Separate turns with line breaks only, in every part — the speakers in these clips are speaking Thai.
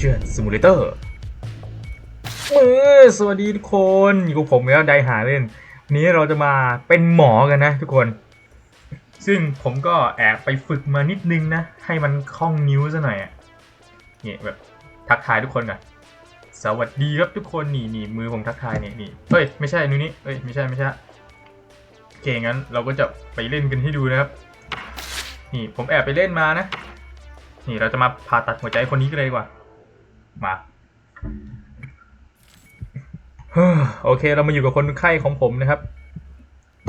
Agent Simulator เออสวัสดีทุกคนอยู่กับผมแล้วไดหาเล่น นี้เราจะมาเป็นหมอกันนะทุกคน ซึ่งผมก็แอบไปฝึกมานิดนึงนะ ให้มันคล่องนิ้วซะหน่อยอะนี่แบบทักทายทุกคนก่อนสวัสดีครับทุกคนนี่นี่มือผมทักทายนี่นี่เฮ้ยไม่ใช่นิ้วนี้เฮ้ยไม่ใช่ไม่ใช่โอเคงั้นเราก็จะไปเล่นกันให้ดูนะครับ นี่ผมแอบไปเล่นมานะ นี่เราจะมาผ่าตัดหัวใจคนนี้กันเลยดีกว่า มาโอเค เรามาอยู่กับคนไข้ของผมนะครับ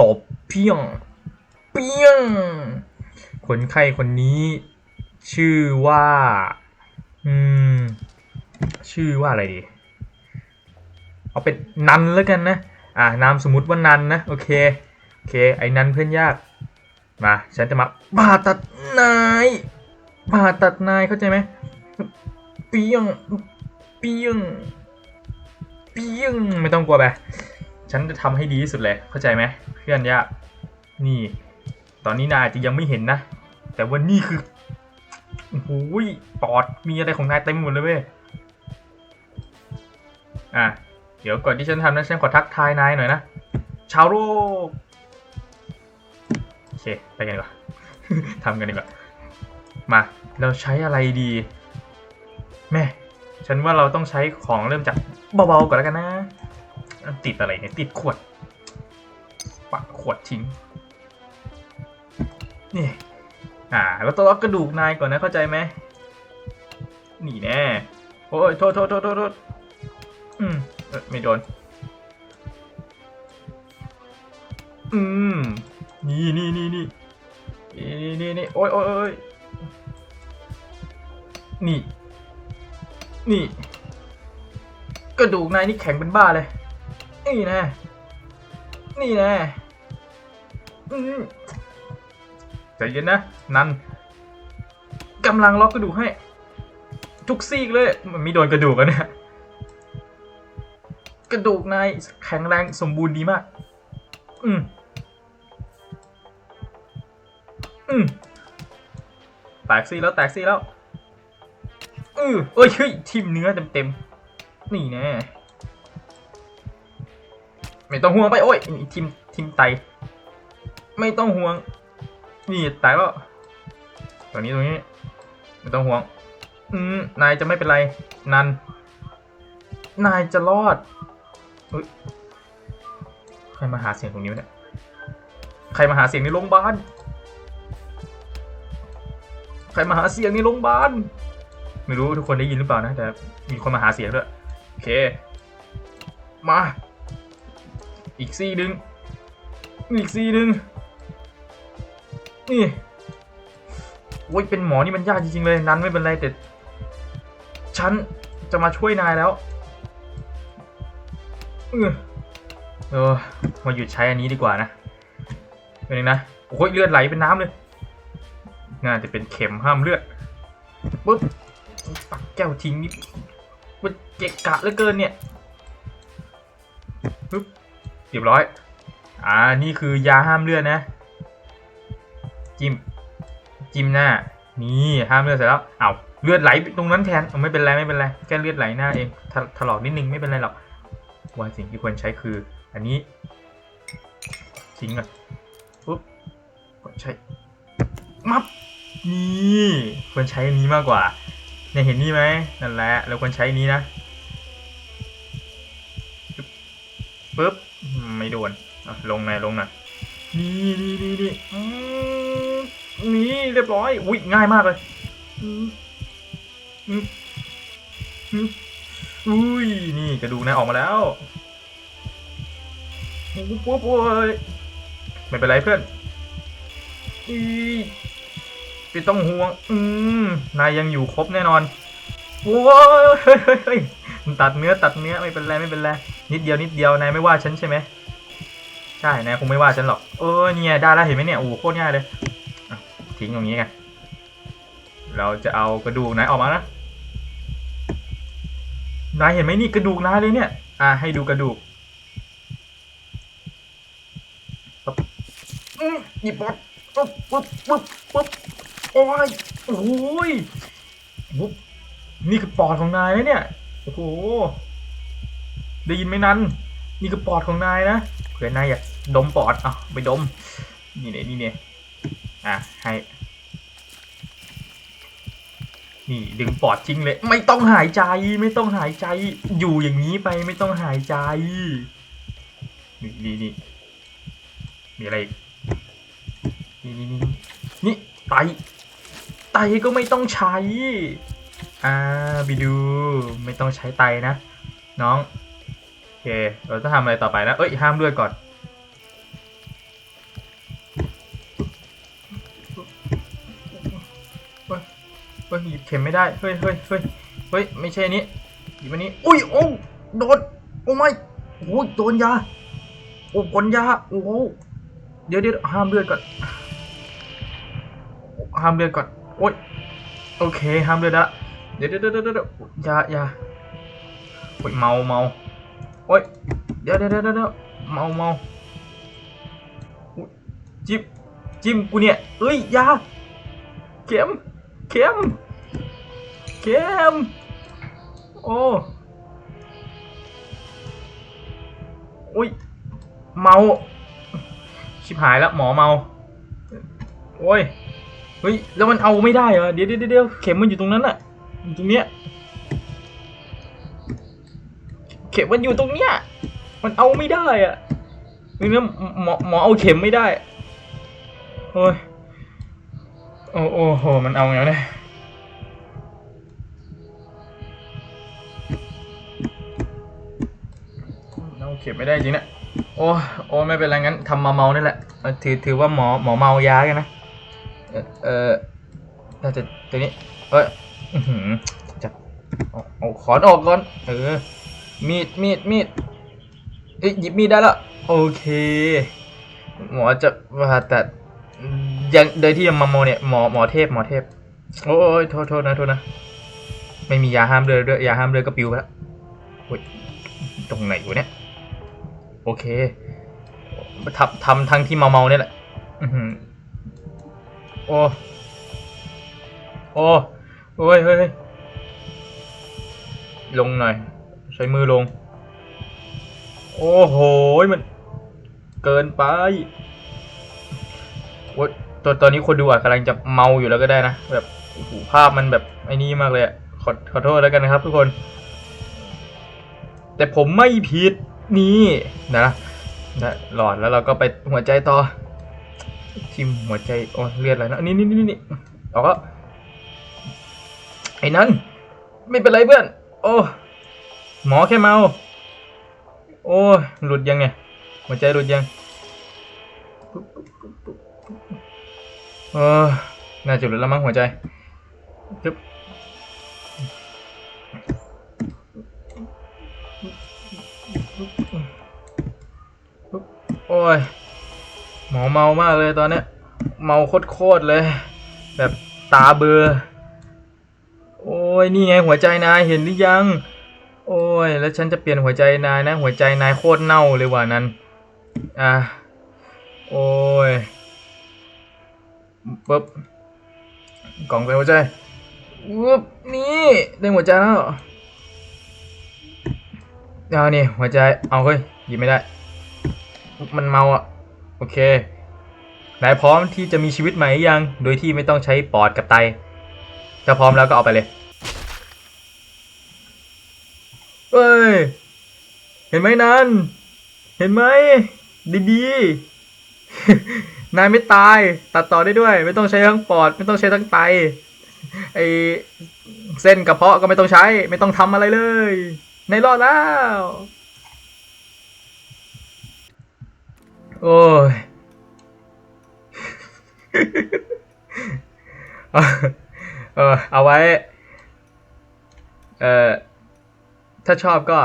ตบเพียงเปียง คนไข้คนนี้ ชื่อว่า อืม ชื่อว่าอะไรดี เอาเป็นนันแล้วกันนะ อ่านามสมมุติว่านันนะ โอเค โอเค ไอ้นันเพื่อนยาก มา ฉันจะมาผ่าตัดนายผ่าตัดนายเข้าใจไหม เปียงเปียงเปียงไม่ต้องกลัวไปฉันจะทำให้ดีที่สุดเลย เข้าใจไหมเพื่อนยากนี่ ตอนนี้นายอาจจะยังไม่เห็นนะ แต่ว่านี่คือโอ้โหยปอดมีอะไรของนายเต็มหมดเลยเว้ยอะเดี๋ยวก่อนที่ฉันทำนะฉันขอทักทายนายหน่อยนะชาวโลกโอเคไปกันดีกว่าทำกันดีกว่ามา เราใช้อะไรดี แม่ฉันว่าเราต้องใช้ของเริ่มจากเบาๆก่อนแล้วกันนะ ติดอะไรเนี่ย ติดขวดปะขวดทิ้ง นี่ อ่า แล้วตัวล็อกกระดูกนายก่อนนะเข้าใจไหมนี่แน่ โอ้ยโทษโทษโทษโทษโทษอืมไม่โดน อืม นี่นี่นี่นี่นี่นี่นี่โอ้ยโอ้ยโอ้ยนี่ นี่ กระดูกนายนี่แข็งเป็นบ้าเลย นี่แน่นี่แน่ใจเย็นนะ นันกำลังล็อกกระดูกให้ ทุกซีกเลย มันม่โดนกระดูกอะเนี่ย กระดูกนายแข็งแรงสมบูรณ์ดีมาก อืม อืมแตกซี่แล้วแตกซี่แล้ว อือเอ้ยเฮ้ยทิมเนื้อเต็มเต็มๆนี่แน่ไม่ต้องห่วงไปโอ้ยนี่ทิมทิมไต ไม่ต้องห่วง นี่ตายแล้วตรงนี้ตรงนี้ ไม่ต้องห่วง อืมนายจะไม่เป็นไร นัน นายจะรอดเฮ้ยใครมาหาเสียงตรงนี้เนี่ยใครมาหาเสียงในโรงพยาบาล ใครมาหาเสียงในโรงพยาบาล ไม่รู้ทุกคนได้ยินหรือเปล่านะ แต่มีคนมาหาเสียงด้วย โอเค มา อีกซีหนึ่งอีกซีหนึ่งนี่โอ้ยเป็นหมอนี่มันยากจริงๆเลย นั้นไม่เป็นไรแต่ ฉันจะมาช่วยนายแล้วเออเออมาหยุดใช้อันนี้ดีกว่านะเป็นงนะโอ้ยเลือดไหลเป็นน้ำเลยน่าจะเป็นเข็มห้ามเลือดปุ๊บ แก้วทิ้งนี่มันเกะกะเหลือเกินเนี่ยปุ๊บเรียบร้อย อ่า นี่คือยาห้ามเลือดนะ จิ้ม จิ้มหน้า นี่ห้ามเลือดเสร็จแล้ว เอาเลือดไหลตรงนั้นแทน ไม่เป็นไรไม่เป็นไร แค่เลือดไหลหน้าเองถถลอกนิดนึงไม่เป็นไรหรอกว่าสิ่งที่ควรใช้คือ อันนี้ ทิ้งก่อนปุ๊บกดใช้ มับ นี่ ควรใช้อันนี้มากกว่า เนี่ยเห็นนี่ไหมนั่นแหละเราควรใช้นี้นะปึ๊บไม่โดนลงหน่อยลงหน่อยนี่นี่นี่นี่นี่เรียบร้อยอุ้ยง่ายมากเลยอุ้ยนี่กระดูกนะออกมาแล้วปุ๊บปุ๊บโอ้ยไม่เป็นไรเพื่อนอี ไม่ต้องห่วง อืมนายยังอยู่ครบแน่นอนโอ้ยเฮ้ยเฮ้ยเฮ้ยตัดเนื้อตัดเนื้อไม่เป็นไรไม่เป็นไรนิดเดียวนิดเดียวนายไม่ว่าฉันใช่ไหมใช่นายคงไม่ว่าฉันหรอกเออเนี่ยได้แล้วเห็นไหมเนี่ยโอ้โหโคตรง่ายเลยทิ้งตรงนี้กันเราจะเอากระดูกนายออกมานะนายเห็นไหมนี่กระดูกนายเลยเนี่ย อะให้ดูกระดูกอืมหยิบปั๊บปึ๊บปึ๊บปึ๊บปึ๊บ โอ้ยโอ้ยปุ๊บนี่คือปอดของนายนะเนี่ย โอ้โห ได้ยินไหมนั้น นี่คือปอดของนายนะ เผื่อนายอยากดมปอดอะไปดม นี่เนี่ยนี่เนี่ยอะให้ นี่ดึงปอดจริงเลย ไม่ต้องหายใจ ไม่ต้องหายใจ อยู่อย่างนี้ไปไม่ต้องหายใจ นี่นี่นี่มีอะไรอีกนี่นี่นี่นี่ตไต ก็ไม่ต้องใช้ อ่าไปดูไม่ต้องใช้ไตนะ น้อง โอเค เราจะทำอะไรต่อไปนะ เอ้ย ห้ามเลือดก่อน เฮ้ย เฮ้ย หยิบเข็มไม่ได้ เฮ้ยเฮ้ยเฮ้ยเฮ้ย ไม่ใช่นี้หยิบอันนี้ อุ้ย โอ้โดน โอ้ไม่โอ้ยโดนยา โอ้กลยา โอ้เดี๋ยวเดี๋ยวห้ามเลือดก่อน ห้ามเลือดก่อน โอ้ยโอเคห้ามเลือดละเดี๋ยวเดี๋ยวเดี๋ยวเดี๋ยวยายาโอ้ยเมาเมาโอ้ยเดี๋ยวเดี๋ยวเดี๋ยวเดะเมาเมาจิ้มจิ้มกูเนี่ยเอ้ยยาเข็มเข็มเข็มโอ้อุ้ยเมาชิบหายแล้วหมอเมาโอ้ย เฮ้ยแล้วมันเอาไม่ได้เหรอเดี๋ยวเดี๋ยวเดี๋ยวเข็มมันอยู่ตรงนั้นอะอยู่ตรงเนี้ยเข็มมันอยู่ตรงเนี้ยมันเอาไม่ได้อะนี่นะหมอหมอเอาเข็มไม่ได้โอ้ยโอ้โอ้โหมันเอาอย่างนี้นเอาเข็มไม่ได้จริงนะโอ้โอ้ไม่เป็นไรงั้นทำมาเมานี่แหละถือถือว่าหมอหมอเมายากันนะ เออน่าจะตัวนี้ เอ้ยจับเอาเอาขอนออกก่อน เออ มีด มีด มีดเอ้ยหยิบมีดได้แล้ว โอเค หมอจะผ่าตัดยังโดยที่ยังมาโมเนี่ย หมอ หมอเทพ หมอเทพ โอ้ยโทษโทษนะโทษนะ ไม่มียาห้ามเลือดด้วย ยาห้ามเลือก็ปิวไปแล้วโอ้ย ตรงไหนวะเนี่ย โอเคทำทำทั้งที่เมาเมาเนี่ยแหละ โอ้โอ้ยเฮ้ยเฮ้ยลงหน่อย ใช้มือลง โอ้โหมัน เกินไปโอ้ตอนตอนนี้คนดูอะกำลังจะเมาอยู่แล้วก็ได้นะ แบบโอ้โหภาพมันแบบไอ้นี่มากเลยขอขอโทษแล้วกันนะครับทุกคน แต่ผมไม่ผิดนี่นะนะหลอดแล้วเราก็ไปหัวใจต่อ ทิมหัวใจโอ้เลือดอะไรนะนี่นี่นี่นี่ออกแล้วไอ้นั้น ไม่เป็นไรเพื่อน โอ้หมอแค่เมา โอ้หลุดยังไงหัวใจหลุดยังเออน่าจะหลุดแล้วมั้งหัวใจจึ๊บโอ้ย หมอเมามากเลยตอนเนี้ย เมาโคตรๆเลย แบบตาเบลอโอ้ยนี่ไงหัวใจนายเห็นหรือยัง โอ้ยแล้วฉันจะเปลี่ยนหัวใจนายนะ หัวใจนายโคตรเน่าเลยว่ะนั้นอะโอ้ยปึ๊บกล่องใส่หัวใจปึ๊บนี่ได้หัวใจแล้วเอานี่หัวใจเอาเฮ้ยหยิบไม่ได้ มันเมาอะ โอเค นายพร้อมที่จะมีชีวิตใหม่ยัง โดยที่ไม่ต้องใช้ปอดกับไต ถ้าพร้อมแล้วก็เอาไปเลยเอ้ย เห็นไหมนันเห็นไหม ดีๆ นายไม่ตาย ตัดต่อได้ด้วย ไม่ต้องใช้ทั้งปอด ไม่ต้องใช้ทั้งไต ไอเส้นกระเพาะก็ไม่ต้องใช้ ไม่ต้องทำอะไรเลย ในรอดแล้ว โอ้ยเออเออเอาไว้ เออถ้าชอบก็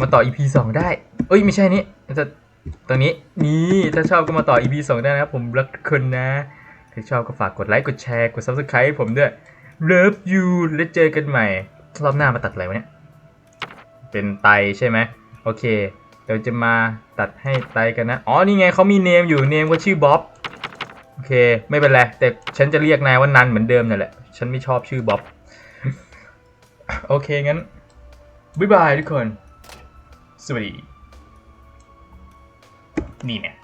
มาต่อ EP สองได้ เอ้ย ไม่ใช่นี้จะตรงนี้ นี่ถ้าชอบก็มาต่อ EP สองได้นะครับผมรักคุณนะ ถ้าชอบก็ฝากกดไลค์ กดแชร์ กด Subscribe ให้ผมด้วย Love you แล้วเจอกันใหม่ รอบหน้ามาตัดอะไรวะเนี่ย เป็นไตใช่ไหม โอเค ดี๋ยวจะมาตัดให้ไตกันนะ อ๋อ นี่ไงเขามีเนมอยู่ เนมว่าชื่อบ๊อบ โอเค ไม่เป็นไร แต่ฉันจะเรียกนายว่านันเหมือนเดิมนั่นแหละ ฉันไม่ชอบชื่อบ๊อบ โอเค งั้น บ๊ายบายทุกคน สวัสดี นี่เนี่ย